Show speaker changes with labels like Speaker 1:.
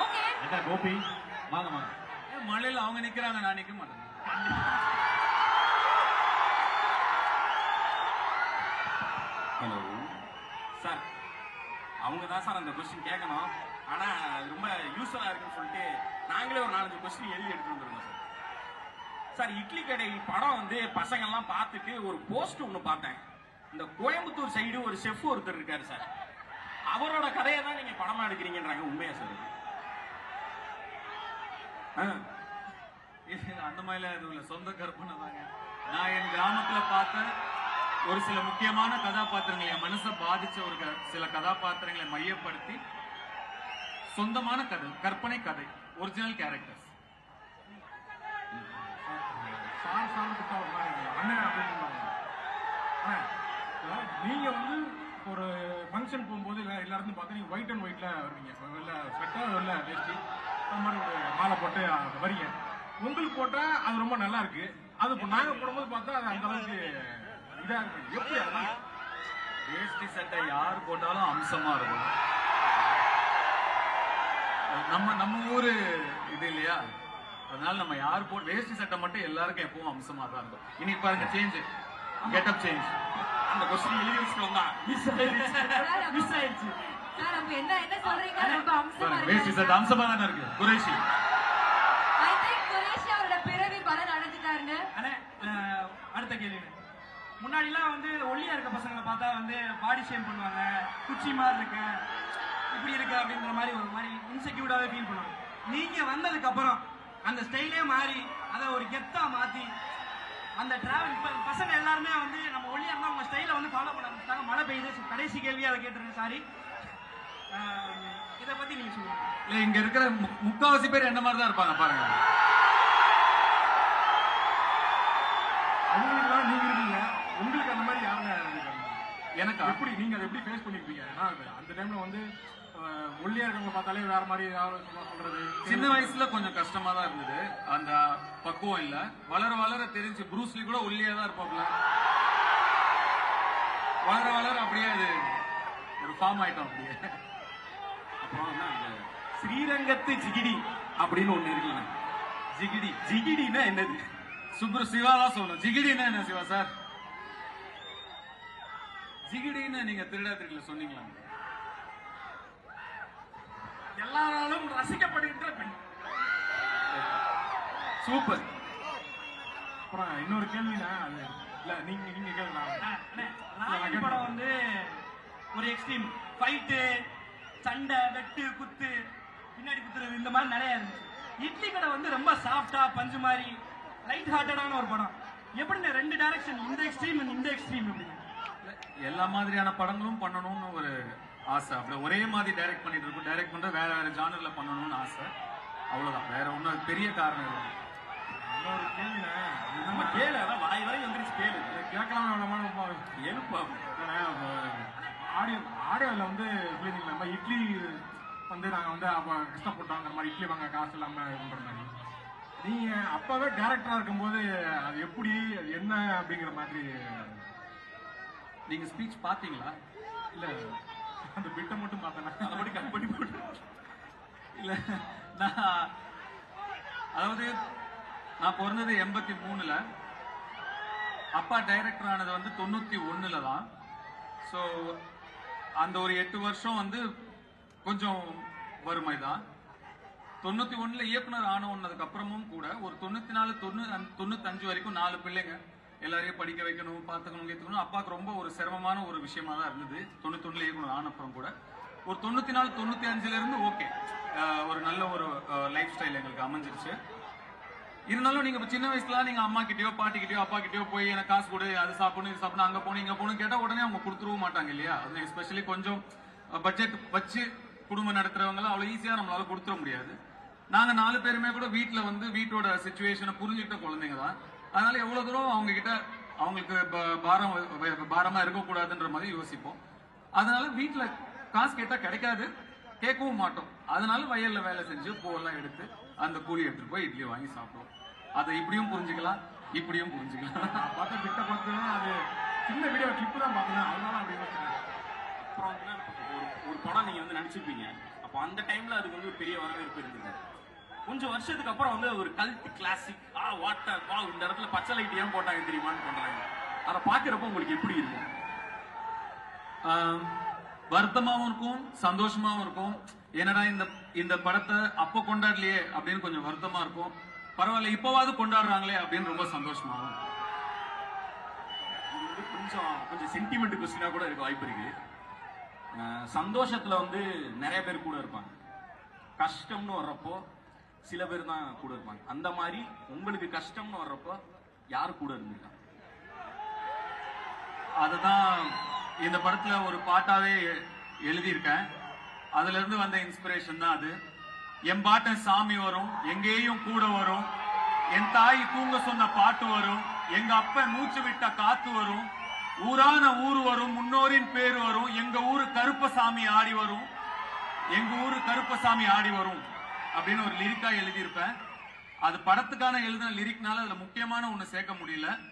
Speaker 1: Okay.
Speaker 2: ஏண்டா கோபி? வாங்க வாங்க.
Speaker 3: மழையில அவங்க நிக்கிறாங்க நான் நிக்க மாட்டேன்.
Speaker 4: ஹலோ சார் அவங்க தான் சார் அந்த கொஸ்டின் கேட்கணும். ஆனா ரொம்ப யூஸ்ஃபுல்லா இருக்குன்னு சொல்லிட்டு நாங்களே ஒரு நாலஞ்சு கொஸ்டின் எழுதி எடுத்துட்டு வந்துருக்கோம் சார். சார் இட்லி கடை படம் வந்து பசங்க எல்லாம் பார்த்துட்டு ஒரு போஸ்ட் ஒன்று பார்த்தேன். இந்த கோயம்புத்தூர் சைடு ஒரு செஃப் ஒருத்தர் இருக்காரு சார். அவரோட கதையை தான் நீங்க படமா எடுக்கிறீங்கன்றாங்க உண்மையா சார்
Speaker 3: அந்த மாதிரிலாம் எதுவும் இல்லை. சொந்த கற்பனை தாங்க. நான் என் கிராமத்துல பார்த்த ஒரு சில முக்கியமான கதாபாத்திரங்கள் என் மனசை பாதிச்ச ஒரு க- சில கதாபாத்திரங்களை மையப்படுத்தி சொந்தமான கதை கற்பனை கதை ஒரிஜினல் கேரக்டர்ஸ்
Speaker 2: அப்படின்னு நீங்க வந்து ஒரு ஃபங்க்ஷன் போகும்போது இல்லை பார்த்தா நீங்க ஒயிட் அண்ட் ஒயிட்ல வருவீங்க. வெள்ள ஸ்வெட்டர் வெள்ள வேஷ்டி. அது மாதிரி ஒரு மாலை போட்டு வரீங்க. உங்களுக்கு போட்டா அது ரொம்ப நல்லா இருக்கு. அது இப்போ நாங்க போடும்போது பார்த்தா அது அந்த அளவுக்கு இதா இருக்கு. எப்படி அதெல்லாம்
Speaker 3: வேஷ்டி சட்டை யார் போட்டாலும் அம்சமா இருக்கும். நம்ம நம்ம ஊரு இது இல்லையா? அதனால நம்ம யார் போ வேஷ்டி சட்டை மட்டும் எல்லாருக்கும் எப்பவும் அம்சமா தான் இருக்கும். இன்னைக்கு பாருங்க சேஞ்ச் கெட்டப் சேஞ்ச்
Speaker 4: அந்த கொஸ்டின் எழுதி வந்தா. மிஸ் ஆயிடுச்சு. மிஸ் ஆயிடுச்சு.
Speaker 1: சார் அப்ப என்ன என்ன சொல்றீங்க ரொம்ப அம்சமா
Speaker 3: பாருங்க வேஷ்டி சட்டை அம்சமா தானே இருக்கு. குறைஷி
Speaker 1: ஐ திங்க் குரேஷி அவரோட பிறவி பலன் அடைஞ்சிட்டாருங்க.
Speaker 5: அண்ணே அடுத்த கேள்வி. முன்னாடிலாம் வந்து ஒல்லியா இருக்க பசங்களை பார்த்தா வந்து பாடி ஷேம் பண்ணுவாங்க. குச்சி மாதிரி இருக்க இப்படி இருக்க அப்படின்ற மாதிரி ஒரு மாதிரி இன்செக்யூர்டாவே ஃபீல் பண்ணுவாங்க. நீங்க வந்ததுக்கு அப்புறம் அந்த ஸ்டைலே மாறி அதை ஒரு கெத்தா மாத்தி அந்த டிராவல் இப்ப பசங்க எல்லாருமே வந்து நம்ம ஒல்லியா இருந்தா உங்க ஸ்டைலை வந்து ஃபாலோ பண்ண ஆரம்பிச்சிட்டாங்க. மழை பெய்யுது கடைசி கேள்வியா அதை கேட்டுருங்க சாரி இதை பத்தி நீங்க சொல்லுங்க.
Speaker 3: இல்ல இங்க இருக்கிற முக்காவாசி பேர் என்ன மாதிரி தான் இருப்பாங்க பாருங்க.
Speaker 2: அவங்களுக்குலாம் நீங்க இருக்கீங்க. உங்களுக்கு அந்த மாதிரி யாருங்க
Speaker 3: எனக்கா?
Speaker 2: எப்படி நீங்க அதை எப்படி ஃபேஸ் பண்ணிருப்பீங்க? ஏன்னா அந்த டைம்ல வந்து ஒல்லியா இருக்கவங்க பார்த்தாலே வேற மாதிரி சொல்றது.
Speaker 3: சின்ன வயசுல கொஞ்சம் கஷ்டமா தான் இருந்தது. அந்த பக்குவம் இல்ல. வளர வளர தெரிஞ்சு ப்ரூஸ்லி கூட ஒல்லியா தான் இருப்பாப்ல. வளர வளர அப்படியே அது ஒரு ஃபார்ம் ஆயிட்டோம் அப்படியே.
Speaker 4: ஸ்ரீரங்கத்து ஜிகிடி அப்படின்னு ஒண்ணு இருக்குல்ல.
Speaker 3: ஜிகிடி
Speaker 4: ஜிகிடினா என்னது?
Speaker 3: சுப்ரு சிவா தான் சொல்லணும். ஜிகிடின்னா என்ன சிவா சார்? ஜிகிடின்னு நீங்க திருடா திருடல சொன்னீங்களா?
Speaker 5: எல்லாராலும் ரசிக்கப்படுகின்ற பெண்.
Speaker 3: சூப்பர்.
Speaker 2: அப்புறம் இன்னொரு கேள்வினா அது இல்ல நீங்க நீங்க
Speaker 5: கேள்வி படம் வந்து ஒரு எக்ஸ்ட்ரீம் ஃபைட்டு சண்டை வெட்டு குத்து பின்னாடி குத்துறது இந்த மாதிரி நிறைய இருந்துச்சு. இட்லி கடை வந்து ரொம்ப சாஃப்டா பஞ்சு மாதிரி லைட் ஹார்ட்டடான ஒரு படம். எப்படிண்ணே ரெண்டு டைரக்ஷன் இந்த எக்ஸ்ட்ரீம் இந்த எக்ஸ்ட்ரீம் எப்படிங்க
Speaker 3: எல்லா மாதிரியான படங்களும் பண்ணணும்னு ஒரு ஆசை. அப்படி ஒரே மாதிரி டைரக்ட் பண்ணிட்டு இருக்கோம். டைரக்ட் பண்ற வேற வேற ஜானர்ல பண்ணணும்னு ஆசை. அவ்வளவுதான். வேற ஒன்றும் பெரிய காரணம் இல்லை.
Speaker 2: இன்னொரு கேள்வினா
Speaker 4: நம்ம கேளு. அதான் வாய் வரை வந்துருச்சு கேளு.
Speaker 2: கேட்கலாம் வேணாமா
Speaker 4: எழுப்பா
Speaker 2: ஆடியோ ஆடியோவில் வந்து சொல்லியிருந்தீங்க நம்ம இட்லி வந்து நாங்கள் வந்து அப்போ கஷ்டப்பட்டோம் அந்த மாதிரி இட்லி வாங்க காசு இல்லாமல் இதுன்ற மாதிரி. நீங்கள் அப்போவே டேரக்டராக இருக்கும்போது அது எப்படி அது என்ன அப்படிங்கிற மாதிரி?
Speaker 3: நீங்க ஸ்பீச் பாத்தீங்களா
Speaker 2: இல்லை. அந்த பிட்டை மட்டும் பார்த்தேன்.
Speaker 4: அதை மட்டும் கட் பண்ணி போட்டு.
Speaker 3: இல்ல நான் அதாவது நான் பிறந்தது எண்பத்தி மூணுல. அப்பா டைரக்டர் ஆனது வந்து தொண்ணூத்தி ஒண்ணுல தான் ஸோ அந்த ஒரு எட்டு வருஷம் வந்து கொஞ்சம் வறுமை தான் தொண்ணூத்தி ஒண்ணுல இயக்குனர் ஆன ஒன்னதுக்கு அப்புறமும் கூட ஒரு தொண்ணூத்தி நாலு தொண்ணூ தொண்ணூத்தஞ்சு வரைக்கும் நாலு பிள்ளைங்க எல்லாரையும் படிக்க வைக்கணும் பார்த்துக்கணும் கேத்துக்கணும். அப்பாவுக்கு ரொம்ப ஒரு சிரமமான ஒரு விஷயமா தான் இருந்தது. தொண்ணூத்தி ஒண்ணுல இயக்குனர் ஆன அப்புறம் கூட. ஒரு தொண்ணூத்தி நாலு தொண்ணூத்தி அஞ்சுல இருந்து ஓகே ஒரு நல்ல ஒரு லைஃப் ஸ்டைல் எங்களுக்கு அமைஞ்சிருச்சு. இருந்தாலும் நீங்க சின்ன வயசுல நீங்க அம்மா கிட்டயோ பாட்டி கிட்டயோ அப்பா கிட்டயோ போய் எனக்கு காசு கொடு அது சாப்பிடணும் இது சாப்பிடணும் அங்க போகணும் இங்க போகணும் கேட்டா உடனே அவங்க கொடுத்துருவும் மாட்டாங்க இல்லையா? அது எஸ்பெஷலி கொஞ்சம் பட்ஜெட் வச்சு குடும்பம் நடத்துறவங்க அவ்வளவு ஈஸியா நம்மளால கொடுத்துட முடியாது. நாங்க நாலு பேருமே கூட வீட்டுல வந்து வீட்டோட சுச்சுவேஷனை புரிஞ்சுக்கிட்ட குழந்தைங்க தான். அதனால எவ்வளவு தூரம் அவங்க கிட்ட அவங்களுக்கு பாரம் பாரமா இருக்கக்கூடாதுன்ற மாதிரி யோசிப்போம். அதனால வீட்டுல காசு கேட்டா கிடைக்காது கேட்கவும் மாட்டோம். அதனால வயல்ல வேலை செஞ்சு பூவெல்லாம் எடுத்து அந்த கூலி எடுத்துட்டு போய் இட்லி வாங்கி சாப்பிடுவோம். அதை இப்படியும் புரிஞ்சுக்கலாம் இப்படியும் புரிஞ்சுக்கலாம்.
Speaker 2: நான் பார்த்தா கிட்ட பார்த்தேன்னா அது சின்ன வீடியோ கிளிப்பு தான் பார்த்தேன். அதனால அப்படி
Speaker 4: அப்புறம் ஒரு ஒரு படம் நீங்க வந்து நடிச்சிருப்பீங்க அப்ப அப்போ அந்த டைம்ல அதுக்கு வந்து ஒரு பெரிய வரவேற்பு இருந்தது. கொஞ்சம் வருஷத்துக்கு அப்புறம் வந்து ஒரு கல்ட் கிளாசிக் ஆ வாட்டர் வா இந்த இடத்துல பச்சை லைட் ஏன் போட்டாங்க தெரியுமான்னு பண்றாங்க அதை பாக்குறப்ப உங்களுக்கு எப்படி இருக்கும்?
Speaker 3: வருத்தமாவும் இருக்கும் சந்தோஷமாவும் இருக்கும். என்னடா இந்த இந்த படத்தை அப்போ கொண்டாடலையே அப்படின்னு கொஞ்சம் வருத்தமா இருக்கும். பரவாயில்ல இப்போவாது கொண்டாடுறாங்களே அப்படின்னு ரொம்ப சந்தோஷமாகும்
Speaker 4: இது வந்து கொஞ்சம் கொஞ்சம் சென்டிமெண்ட் கொஸ்டினா கூட இருக்க வாய்ப்பு இருக்கு. சந்தோஷத்துல வந்து நிறைய பேர் கூட இருப்பாங்க. கஷ்டம்னு வர்றப்போ சில பேர் தான் கூட இருப்பாங்க. அந்த மாதிரி உங்களுக்கு கஷ்டம்னு வர்றப்போ யார் கூட இருந்திருக்காங்க?
Speaker 3: அதுதான் இந்த படத்துல ஒரு பாட்டாவே எ- எழுதியிருக்கேன். அதுல இருந்து வந்த இன்ஸ்பிரேஷன் தான் அது. என் பாட்டன் சாமி வரும் எங்கேயும் கூட வரும். என் தாய் தூங்க சொன்ன பாட்டு வரும். எங்க அப்ப மூச்சு விட்ட காத்து வரும். ஊரான ஊர் வரும் முன்னோரின் பேர் வரும். எங்க ஊரு கருப்பசாமி ஆடி வரும். எங்க ஊரு கருப்பசாமி ஆடி வரும். அப்படின்னு ஒரு லிரிக்கா எழுதியிருப்பேன். அது படத்துக்கான எழுதின லிரிக்னால அதுல முக்கியமான ஒண்ணு சேர்க்க முடியல.